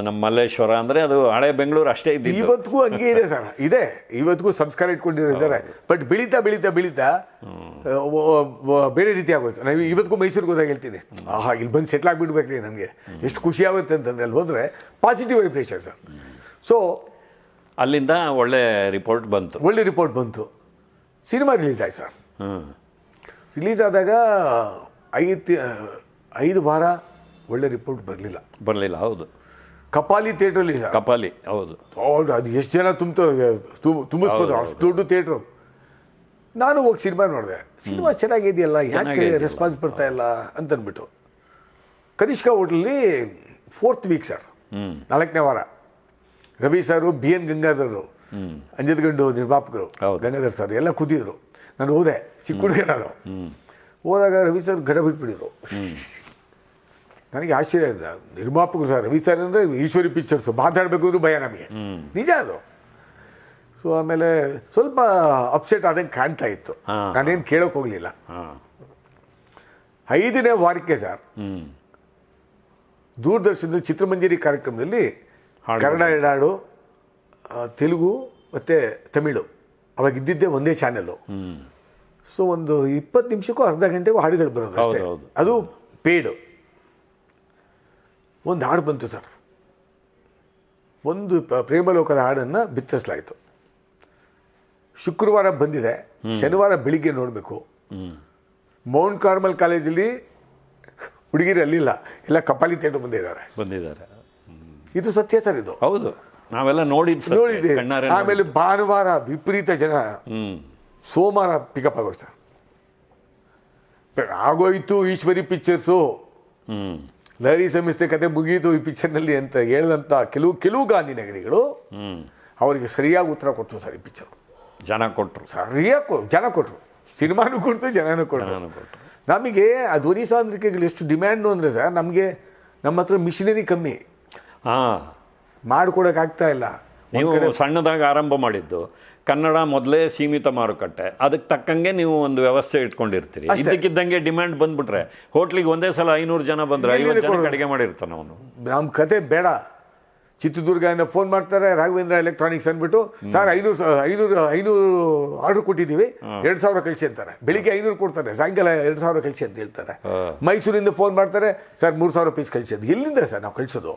B: ನಮ್ಮ ಮಲ್ಲೇಶ್ವರ ಅಂದರೆ ಅದು ಹಳೆ ಬೆಂಗಳೂರು ಅಷ್ಟೇ ಇದೆ
A: ಇವತ್ತಿಗೂ ಹಂಗೆ ಇದೆ ಸರ್. ಇದೆ. ಇವತ್ತಿಗೂ ಸಂಸ್ಕಾರ ಇಟ್ಕೊಂಡಿರೋ ಇದ್ದಾರೆ ಬಟ್ ಬೆಳೀತಾ ಬೆಳೀತಾ ಬೆಳೀತಾ ಬೇರೆ ರೀತಿ ಆಗೋಯ್ತು. ನಾವು ಇವತ್ತಿಗೂ ಮೈಸೂರಿಗೆ ಹೋದಾಗ ಹೇಳ್ತೀನಿ. ಆಹಾ ಇಲ್ಲಿ ಬಂದು ಸೆಟ್ಲ್ ಆಗಿಬಿಡ್ಬೇಕ್ರಿ ನನಗೆ ಎಷ್ಟು ಖುಷಿ ಆಗುತ್ತೆ ಅಂತಂದ್ರೆ ಅಲ್ಲಿ ಹೋದರೆ ಪಾಸಿಟಿವ್ ವೈಬ್ರೇಷನ್ ಸರ್. ಸೊ
B: ಅಲ್ಲಿಂದ ಒಳ್ಳೆ ರಿಪೋರ್ಟ್ ಬಂತು.
A: ಒಳ್ಳೆ ರಿಪೋರ್ಟ್ ಬಂತು. ಸಿನಿಮಾ ರಿಲೀಸ್ ಆಯ್ತು ಸರ್. ರಿಲೀಸ್ ಆದಾಗ ಐದು ಐದು ವಾರ ಒಳ್ಳೆ ರಿಪೋರ್ಟ್ ಬರಲಿಲ್ಲ.
B: ಬರಲಿಲ್ಲ ಹೌದು.
A: ಕಪಾಲಿ ಥಿಯೇಟ್ರಲ್ಲಿ ಸರ್.
B: ಕಪಾಲಿ ಹೌದು.
A: ಹೌದು ಅದು ಎಷ್ಟು ಜನ ತುಂಬ ತುಂಬಿಸ್ಬೋದು ಅಷ್ಟು ದೊಡ್ಡ ಥಿಯೇಟ್ರು ನಾನು ಹೋಗಿ ಸಿನಿಮಾ ನೋಡಿದೆ. ಸಿನಿಮಾ ಚೆನ್ನಾಗಿದೆಯಲ್ಲ ಯಾಕೆ ರೆಸ್ಪಾನ್ಸ್ ಬರ್ತಾ ಇಲ್ಲ ಅಂತ ಅಂದ್ಬಿಟ್ಟು ಕನಿಷ್ಕ ಹೋಟ್ಲಲ್ಲಿ ಫೋರ್ತ್ ವೀಕ್ ಸರ್ ನಾಲ್ಕನೇ ವಾರ. ರವಿ ಸರು ಬಿ ಎನ್ ಗಂಗಾಧರರು ಅಂಜದ್ ಗಂಡು ನಿರ್ಮಾಪಕರು. ಗಂಗಾಧರ್ ಸರ್ ಎಲ್ಲ ಕೂತಿದ್ರು. ನಾನು ಹೋದೆ ಚಿಕ್ಕ ಹುಡುಗ ನಾನು. ಹೋದಾಗ ರವಿ ಸರ್ ಗಡ ಬಿಟ್ಬಿಟ್ಟಿದ್ರು. ನನಗೆ ಆಶ್ಚರ್ಯ ಇದೆ ನಿರ್ಮಾಪಕರು ಸರ್ ರವಿ ಸರ್ ಅಂದರೆ ಈಶ್ವರಿ ಪಿಕ್ಚರ್ಸ್ ಮಾತಾಡಬೇಕು ಅಂದ್ರೂ ಭಯ ನಮಗೆ. ನಿಜ ಅದು. ಸೊ ಆಮೇಲೆ ಸ್ವಲ್ಪ ಅಪ್ಸೆಟ್ ಆದಂಗೆ ಕಾಣ್ತಾ ಇತ್ತು. ನಾನೇನು ಕೇಳೋಕೆ ಹೋಗಲಿಲ್ಲ.
B: ಹಾಂ.
A: ಐದನೇ ವಾರಕ್ಕೆ ಸರ್ ದೂರದರ್ಶನದ ಚಿತ್ರಮಂಜರಿ ಕಾರ್ಯಕ್ರಮದಲ್ಲಿ ಕನ್ನಡ ತೆಲುಗು ಮತ್ತು ತಮಿಳು. ಅವಾಗ ಇದ್ದಿದ್ದೇ ಒಂದೇ ಚಾನೆಲ್ಲು ಸೊ ಒಂದು ಇಪ್ಪತ್ತು ನಿಮಿಷಕ್ಕೂ ಅರ್ಧ ಗಂಟೆಗೂ ಹಾಡುಗಳು ಬರೋದು ಅಷ್ಟೇ. ಅದು ಪೇಡು. ಒಂದು ಹಾಡು ಬಂತು ಸರ್. ಒಂದು ಪ್ರೇಮಲೋಕದ ಹಾಡನ್ನು ಬಿತ್ತರಿಸಲಾಯಿತು. ಶುಕ್ರವಾರ ಬಂದಿದೆ. ಶನಿವಾರ ಬೆಳಿಗ್ಗೆ ನೋಡಬೇಕು. ಮೌಂಟ್ ಕಾರ್ಮಲ್ ಕಾಲೇಜಲ್ಲಿ ಹುಡುಗಿರು ಅಲ್ಲಿಲ್ಲ ಎಲ್ಲ ಕಪಾಲಿ ತೇಟು ಬಂದಿದ್ದಾರೆ.
B: ಬಂದಿದ್ದಾರೆ.
A: ಇದು ಸತ್ಯ ಸರ್ ಇದು.
B: ಹೌದು. ನಾವೆಲ್ಲ ನೋಡಿದ್ ನೋಡಿದ್ದೆ
A: ಆಮೇಲೆ ಭಾನುವಾರ ವಿಪರೀತ ಜನ
B: ಹ್ಮ್.
A: ಸೋಮವಾರ ಪಿಕಪ್ ಆಗೋಯ್ತು ಸರ್. ಆಗೋಯ್ತು ಈಶ್ವರಿ ಪಿಕ್ಚರ್ಸು
B: ಹ್ಮ್.
A: ಲಹರಿ ಸಂಸ್ಥೆ ಕತೆ ಮುಗೀತು ಈ ಪಿಕ್ಚರ್ನಲ್ಲಿ ಅಂತ ಹೇಳಿದಂಥ ಕೆಲವು ಕೆಲವು ಗಾಂಧಿನಗರಿಗಳು
B: ಹ್ಮ್.
A: ಅವರಿಗೆ ಸರಿಯಾಗಿ ಉತ್ತರ ಕೊಟ್ಟರು ಸರ್ ಈ ಪಿಕ್ಚರ್
B: ಜನ ಕೊಟ್ಟರು.
A: ಸರಿಯಾಗಿ ಜನ ಕೊಟ್ಟರು. ಸಿನಿಮಾನು ಕೊಡ್ತು ಜನನೂ ಕೊಟ್ಟರು
B: ಕೊಟ್ರು.
A: ನಮಗೆ ಆ ಧ್ವನಿ ಸಾಂದ್ರಿಕೆಗಳು ಎಷ್ಟು ಡಿಮ್ಯಾಂಡು ಅಂದರೆ ಸರ್ ನಮಗೆ ನಮ್ಮ ಹತ್ರ ಮಿಷಿನರಿ ಕಮ್ಮಿ.
B: ಹಾಂ.
A: ಮಾಡಿಕೊಡೋಕ್ಕಾಗ್ತಾ ಇಲ್ಲ.
B: ನೀವು ಸಣ್ಣದಾಗಿ ಆರಂಭ ಮಾಡಿದ್ದು ಕನ್ನಡ ಮೊದಲೇ ಸೀಮಿತ ಮಾರುಕಟ್ಟೆ. ಅದಕ್ಕೆ ತಕ್ಕಂಗೆ ನೀವು ಒಂದು ವ್ಯವಸ್ಥೆ ಇಟ್ಕೊಂಡಿರ್ತೀರಿ. ಇದಕ್ಕಿದ್ದಂಗೆ ಡಿಮ್ಯಾಂಡ್ ಬಂದ್ಬಿಟ್ರೆ ಹೋಟ್ಲಿಗೆ ಒಂದೇ ಸಲ ಐನೂರು ಜನ ಬಂದ್ರೆ ಐವತ್ತು ಜನ ಅಡುಗೆ ಮಾಡಿರ್ತಾನೆ ಅವನು.
A: ನಮ್ಮ ಕತೆ ಬೇಡ. ಚಿತ್ರದುರ್ಗದಿಂದ ಫೋನ್ ಮಾಡ್ತಾರೆ ರಾಘವೇಂದ್ರ ಎಲೆಕ್ಟ್ರಾನಿಕ್ಸ್ ಅಂದ್ಬಿಟ್ಟು ಸರ್ ಐನೂರು ಐನೂರು ಐನೂರು ಆರ್ಡರ್ ಕೊಟ್ಟಿದ್ದೀವಿ ಎರಡು ಸಾವಿರ ಕಳಿಸಿ ಅಂತಾರೆ. ಬೆಳಿಗ್ಗೆ ಐನೂರು ಕೊಡ್ತಾರೆ ಸಾಯಂಕಾಲ ಎರಡು ಸಾವಿರ ಕಳಿಸಿ ಅಂತ ಹೇಳ್ತಾರೆ. ಮೈಸೂರಿಂದ ಫೋನ್ ಮಾಡ್ತಾರೆ ಸರ್ ಮೂರು ಸಾವಿರ ಪೀಸ್ ಕಳಿಸಿ ಅಂತ. ಎಲ್ಲಿಂದ ಸರ್ ನಾವು ಕಳಿಸೋದು?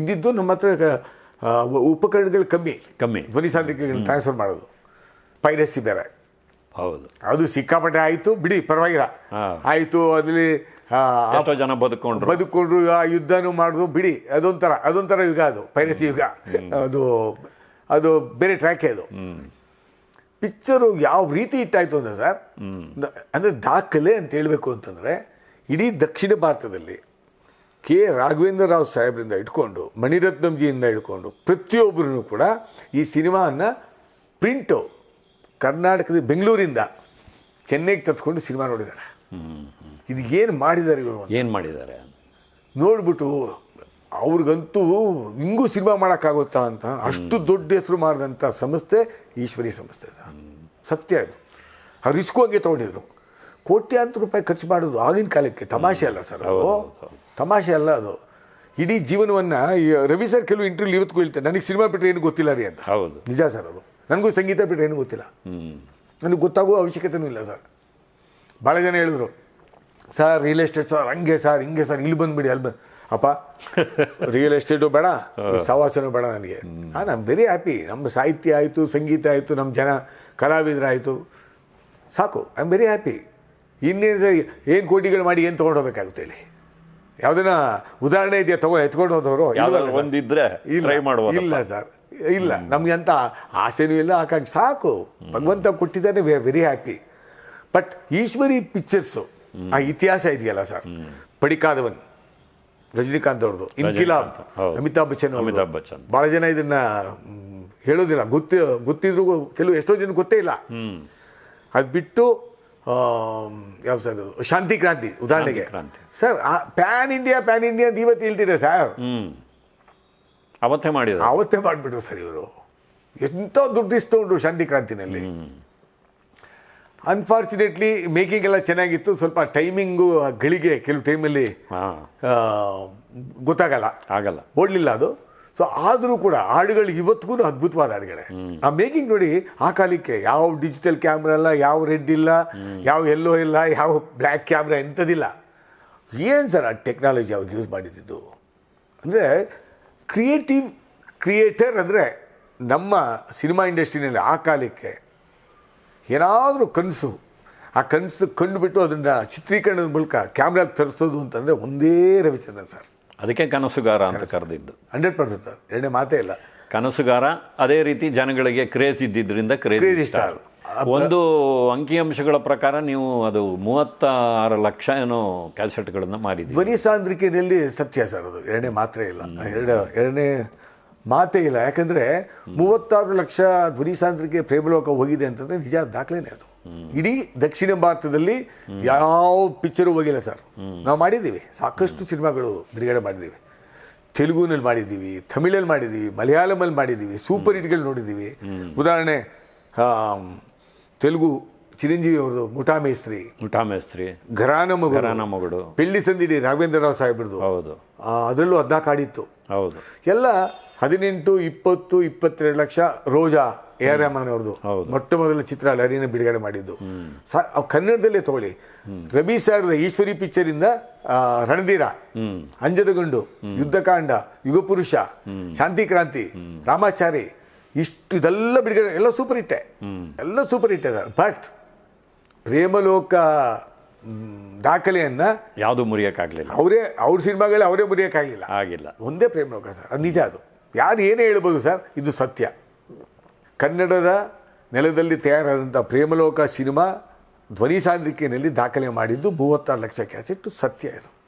A: ಇದ್ದಿದ್ದು ನಮ್ಮ ಹತ್ರ ಉಪಕರಣಗಳು ಕಮ್ಮಿ.
B: ಕಮ್ಮಿ.
A: ಧ್ವನಿ ಸಾಂದ್ರಿಕೆಗಳನ್ನ ಟ್ರಾನ್ಸ್ಫರ್ ಮಾಡೋದು. ಪೈರಸಿ ಬೇರೆ.
B: ಹೌದು.
A: ಅದು ಸಿಕ್ಕಾಪಟ್ಟೆ ಆಯಿತು ಬಿಡಿ ಪರವಾಗಿಲ್ಲ. ಆಯಿತು ಅದರಲ್ಲಿ
B: ಎಷ್ಟೋ ಜನ ಬದುಕೊಂಡ್ರು
A: ಬದುಕೊಂಡ್ರು ಆ ಯುದ್ಧನೂ ಮಾಡಿದ್ರು ಬಿಡಿ. ಅದೊಂಥರ ಅದೊಂಥರ ಯುಗ ಅದು ಪೈರಸಿ ಯುಗ. ಅದು ಅದು ಬೇರೆ ಟ್ರ್ಯಾಕೇ ಅದು. ಪಿಕ್ಚರು ಯಾವ ರೀತಿ ಇಟ್ಟಾಯ್ತು ಅಂದರೆ ಸರ್ ಅಂದರೆ ದಾಖಲೆ ಅಂತ ಹೇಳಬೇಕು ಅಂತಂದರೆ ಇಡೀ ದಕ್ಷಿಣ ಭಾರತದಲ್ಲಿ ಕೆ ರಾಘವೇಂದ್ರ ರಾವ್ ಸಾಹೇಬ್ರಿಂದ ಇಟ್ಕೊಂಡು ಮಣಿರತ್ನಂಜಿಯಿಂದ ಇಟ್ಕೊಂಡು ಪ್ರತಿಯೊಬ್ಬರೂ ಕೂಡ ಈ ಸಿನಿಮಾನ ಪ್ರಿಂಟು ಕರ್ನಾಟಕದ ಬೆಂಗಳೂರಿಂದ ಚೆನ್ನೈಗೆ ತರ್ಸ್ಕೊಂಡು ಸಿನಿಮಾ ನೋಡಿದ್ದಾರೆ. ಇದು ಏನು ಮಾಡಿದ್ದಾರೆ ಇವರು
B: ಏನು ಮಾಡಿದ್ದಾರೆ?
A: ನೋಡ್ಬಿಟ್ಟು ಅವ್ರಿಗಂತೂ ಹಿಂಗೂ ಸಿನಿಮಾ ಮಾಡೋಕ್ಕಾಗುತ್ತಾ ಅಂತ ಅಷ್ಟು ದೊಡ್ಡ ಹೆಸರು ಮಾಡಿದಂಥ ಸಂಸ್ಥೆ ಈಶ್ವರಿ ಸಂಸ್ಥೆ. ಸತ್ಯ ಅದು ಆ ರಿಸ್ಕು ಹಂಗೆ ತೊಗೊಂಡಿದ್ರು. ಕೋಟ್ಯಾಂತರ ರೂಪಾಯಿ ಖರ್ಚು ಮಾಡೋದು ಆಗಿನ ಕಾಲಕ್ಕೆ ತಮಾಷೆ ಅಲ್ಲ ಸರ್ ಅದು. ತಮಾಷೆ ಅಲ್ಲ ಅದು. ಇಡೀ ಜೀವನವನ್ನು ರವಿ ಸರ್ ಕೆಲವು ಇಂಟರ್ವ್ಯೂ ಇವತ್ತು ಹೇಳ್ತಾರೆ. ನನಗೆ ಸಿನಿಮಾ ಬಿಟ್ಟರೆ ಏನು ಗೊತ್ತಿಲ್ಲ ರೀ ಅಂತ.
B: ಹೌದು.
A: ನಿಜ ಸರ್ ಅದು. ನನಗೂ ಸಂಗೀತ ಬಿಟ್ಟರೆ ಏನು ಗೊತ್ತಿಲ್ಲ. ನನಗೆ ಗೊತ್ತಾಗುವ ಅವಶ್ಯಕತೆನೂ ಇಲ್ಲ ಸರ್. ಭಾಳ ಜನ ಹೇಳಿದ್ರು ಸರ್ ರಿಯಲ್ ಎಸ್ಟೇಟ್ ಸರ್ ಹಂಗೆ ಸರ್ ಹಿಂಗೆ ಸರ್ ಇಲ್ಲಿ ಬಂದ್ಬಿಡಿ ಅಲ್ಲಿ ಬಂದು ಅಪ್ಪ ರಿಯಲ್ ಎಸ್ಟೇಟು ಬೇಡ ಸವಾಸನೂ ಬೇಡ ನನಗೆ. ಹಾಂ ನಾನು ವೆರಿ ಹ್ಯಾಪಿ ನಮ್ಮ ಸಾಹಿತ್ಯ ಆಯಿತು ಸಂಗೀತ ಆಯಿತು ನಮ್ಮ ಜನ ಕಲಾವಿದರಾಯಿತು ಸಾಕು ಐ ಆಮ್ ವೆರಿ ಹ್ಯಾಪಿ ಇನ್ನೇನು ಏನು ಕೋಟಿಗಳು ಮಾಡಿ ಏನು ತೊಗೊಂಡೋಗ್ಬೇಕಾಗುತ್ತೆ ಹೇಳಿ? ಯಾವುದನ್ನ ಉದಾಹರಣೆ ಇದೆಯಾ ತಗೋ ಎತ್ಕೊಂಡು ಹೋದವರು?
B: ಯಾವ್ದಾದ್ರು ಒಂದಿದ್ರೆ
A: ಇಲ್ಲ ಸರ್. ಇಲ್ಲ ನಮಗೆ ಅಂತ ಆಸೆನೂ ಇಲ್ಲ ಹಾಗಾಗಿ ಸಾಕು ಭಗವಂತ ಕೊಟ್ಟಿದ್ದಾನೆ very happy but Eshwari Pictures ಆ ಇತಿಹಾಸ ಇದೆಯಲ್ಲ ಸರ್. ಪಡಿಕಾದವನ್ ರಜನಿಕಾಂತ್ ಅವ್ರದ್ದು ಇನ್ಕಿಲಾಬ್. ಅಮಿತಾಬ್ ಬಚ್ಚನ್.
B: ಅಮಿತಾಬ್ ಬಚ್ಚನ್.
A: ಭಾಳ ಜನ ಇದನ್ನ ಹೇಳೋದಿಲ್ಲ. ಗೊತ್ತಿ ಗೊತ್ತಿದ್ರು ಕೆಲವು ಎಷ್ಟೋ ಜನ ಗೊತ್ತೇ ಇಲ್ಲ. ಅದು ಬಿಟ್ಟು ಯಾವ ಸರ್? ಶಾಂತಿ ಕ್ರಾಂತಿ ಉದಾಹರಣೆಗೆ. Sir pan India pan India ಅಂತ ಇವತ್ತು ಹೇಳ್ತೀರಾ ಸರ್?
B: ಅವತ್ತೇ ಮಾಡಿದ್ರು.
A: ಅವತ್ತೇ ಮಾಡಿಬಿಟ್ರು ಸರ್ ಇವರು. ಎಂತ ದುಡ್ಡಿಸ್ತು ಉಂಟು ಶಾಂತಿ ಕ್ರಾಂತಿನಲ್ಲಿ. ಅನ್ಫಾರ್ಚುನೇಟ್ಲಿ ಮೇಕಿಂಗ್ ಎಲ್ಲ ಚೆನ್ನಾಗಿತ್ತು. ಸ್ವಲ್ಪ ಟೈಮಿಂಗು ಗಳಿಗೆ ಕೆಲವು ಟೈಮಲ್ಲಿ ಗೊತ್ತಾಗಲ್ಲ.
B: ಆಗಲ್ಲ.
A: ಓಡಲಿಲ್ಲ ಅದು. ಸೊ ಆದರೂ ಕೂಡ ಹಾಡುಗಳು ಇವತ್ತಿಗೂ ಅದ್ಭುತವಾದ ಹಾಡುಗಳೇ. ಆ ಮೇಕಿಂಗ್ ನೋಡಿ ಆ ಕಾಲಕ್ಕೆ ಯಾವ ಡಿಜಿಟಲ್ ಕ್ಯಾಮ್ರಾ ಇಲ್ಲ ಯಾವ ರೆಡ್ ಇಲ್ಲ ಯಾವ ಎಲ್ಲೋ ಇಲ್ಲ ಯಾವ ಬ್ಲ್ಯಾಕ್ ಕ್ಯಾಮ್ರಾ ಎಂಥದಿಲ್ಲ. ಏನು ಸರ್ ಆ ಟೆಕ್ನಾಲಜಿ ಅವಾಗ ಯೂಸ್ ಮಾಡಿದ್ದು? ಅಂದರೆ ಕ್ರಿಯೇಟಿವ್ ಕ್ರಿಯೇಟರ್ ಅಂದರೆ ನಮ್ಮ ಸಿನಿಮಾ ಇಂಡಸ್ಟ್ರಿನಲ್ಲಿ ಆ ಕಾಲಕ್ಕೆ ಏನಾದರೂ ಕನಸು. ಆ ಕನಸು ಕಂಡುಬಿಟ್ಟು ಅದನ್ನು ಚಿತ್ರೀಕರಣದ ಮೂಲಕ ಕ್ಯಾಮ್ರಾಗೆ ತರಿಸೋದು ಅಂತಂದರೆ ಒಂದೇ ರವಿಚಂದ್ರನ್ ಸರ್.
B: ಅದಕ್ಕೆ ಕನಸುಗಾರ ಅಂತ ಕರೆದಿದ್ದು.
A: Hundred percent sir. ಎರಡನೇ ಮಾತೇ ಇಲ್ಲ.
B: ಕನಸುಗಾರ ಅದೇ ರೀತಿ ಜನಗಳಿಗೆ ಕ್ರೇಜ್ ಇದ್ದಿದ್ದರಿಂದ ಕ್ರೇಜ್
A: ಸ್ಟಾರ್.
B: ಒಂದು ಅಂಕಿಅಂಶಗಳ ಪ್ರಕಾರ ನೀವು ಅದು ಮೂವತ್ತ ಆರು ಲಕ್ಷ ಏನೋ ಕ್ಯಾಸೆಟ್ಗಳನ್ನು ಮಾಡಿದ್ದೀವಿ
A: ಧ್ವನಿ ಸಾಂದ್ರಿಕೆಯಲ್ಲಿ ಸತ್ಯ ಸರ್ ಅದು. ಎರಡನೇ ಮಾತ್ರೆ ಇಲ್ಲ. ಎರಡು ಎರಡನೇ ಮಾತೇ ಇಲ್ಲ. ಯಾಕಂದ್ರೆ ಮೂವತ್ತಾರು ಲಕ್ಷ ಧ್ವನಿ ಸಾಂದ್ರಿಕೆ ಪ್ರೇಮಲೋಕ ಹೋಗಿದೆ ಅಂತಂದ್ರೆ ನಿಜ ದಾಖಲೆನೇ ಅದು. ಇಡೀ ದಕ್ಷಿಣ ಭಾರತದಲ್ಲಿ ಯಾವ ಪಿಕ್ಚರು ಹೋಗಿಲ್ಲ ಸರ್. ನಾವು ಮಾಡಿದ್ದೀವಿ. ಸಾಕಷ್ಟು ಸಿನಿಮಾಗಳು ಬಿಡುಗಡೆ ಮಾಡಿದ್ದೀವಿ. ತೆಲುಗುನಲ್ಲಿ ಮಾಡಿದ್ದೀವಿ ತಮಿಳಲ್ಲಿ ಮಾಡಿದ್ದೀವಿ ಮಲಯಾಳಮಲ್ಲಿ ಮಾಡಿದ್ದೀವಿ ಸೂಪರ್ ಹಿಟ್ಗಳು ನೋಡಿದ್ದೀವಿ. ಉದಾಹರಣೆ ತೆಲುಗು ಚಿರಂಜೀವಿ ಅವ್ರದ್ದು ಮುಠಾ ಮೇಸ್ತ್ರಿ
B: ಮುಠಾ ಮೇಸ್ತ್ರಿ
A: ಘರಾನ ಮಗು
B: ಘರಾನ ಮಗಳು
A: ಪೆಳ್ಳಿ ಸಂದಿಡಿ ರಾಘವೇಂದ್ರ ರಾವ್ ಸಾಹೇಬ್ರದ್ದು.
B: ಹೌದು.
A: ಅದರಲ್ಲೂ ಹದಿನಾಲ್ಕು ಕಾಡಿತ್ತು
B: ಹೌದು.
A: ಎಲ್ಲ ಹದಿನೆಂಟು ಇಪ್ಪತ್ತು ಇಪ್ಪತ್ತೆರಡು ಲಕ್ಷ ರೋಜಾ ಎ ಆರ್ ರೆಹಮಾನ್ ಅವ್ರದ್ದು ಮೊಟ್ಟ ಮೊದಲ ಚಿತ್ರ ಲರಿನ ಬಿಡುಗಡೆ ಮಾಡಿದ್ದು. ಕನ್ನಡದಲ್ಲೇ ತಗೊಳ್ಳಿ. ರವಿ ಸರ್ ಈಶ್ವರಿ ಪಿಕ್ಚರ್ ಇಂದ ರಣಧೀರ ಅಂಜದ ಗಂಡು ಯುದ್ಧಕಾಂಡ ಯುಗಪುರುಷ ಶಾಂತಿ ಕ್ರಾಂತಿ ರಾಮಾಚಾರಿ ಇಷ್ಟು ಇದೆಲ್ಲ ಬಿಡುಗಡೆ ಎಲ್ಲ ಸೂಪರ್ ಹಿಟ್ಟೆ. ಎಲ್ಲ ಸೂಪರ್ ಹಿಟ್ಟೆ ಸರ್ ಬಟ್ ಪ್ರೇಮಲೋಕ ದಾಖಲೆಯನ್ನ
B: ಯಾವುದು ಮುರಿಯಕ್ಕಾಗಲಿಲ್ಲ.
A: ಅವರೇ ಅವ್ರ ಸಿನಿಮಾಗಳೇ ಅವರೇ ಮುರಿಯಕ್ಕಾಗಲಿಲ್ಲ.
B: ಆಗಿಲ್ಲ.
A: ಒಂದೇ ಪ್ರೇಮಲೋಕ ಸರ್. ಅದು ನಿಜ ಅದು. ಯಾರು ಏನೇ ಹೇಳ್ಬೋದು ಸರ್? ಇದು ಸತ್ಯ. ಕನ್ನಡದ ನೆಲದಲ್ಲಿ ತಯಾರಾದಂಥ ಪ್ರೇಮಲೋಕ ಸಿನಿಮಾ ಧ್ವನಿ ಸಾಂದ್ರಿಕೆಯಲ್ಲಿ ದಾಖಲೆ ಮಾಡಿದ್ದು ಮೂವತ್ತಾರು ಲಕ್ಷ ಕ್ಯಾಸೆಟ್ಟು ಸತ್ಯ ಇದು.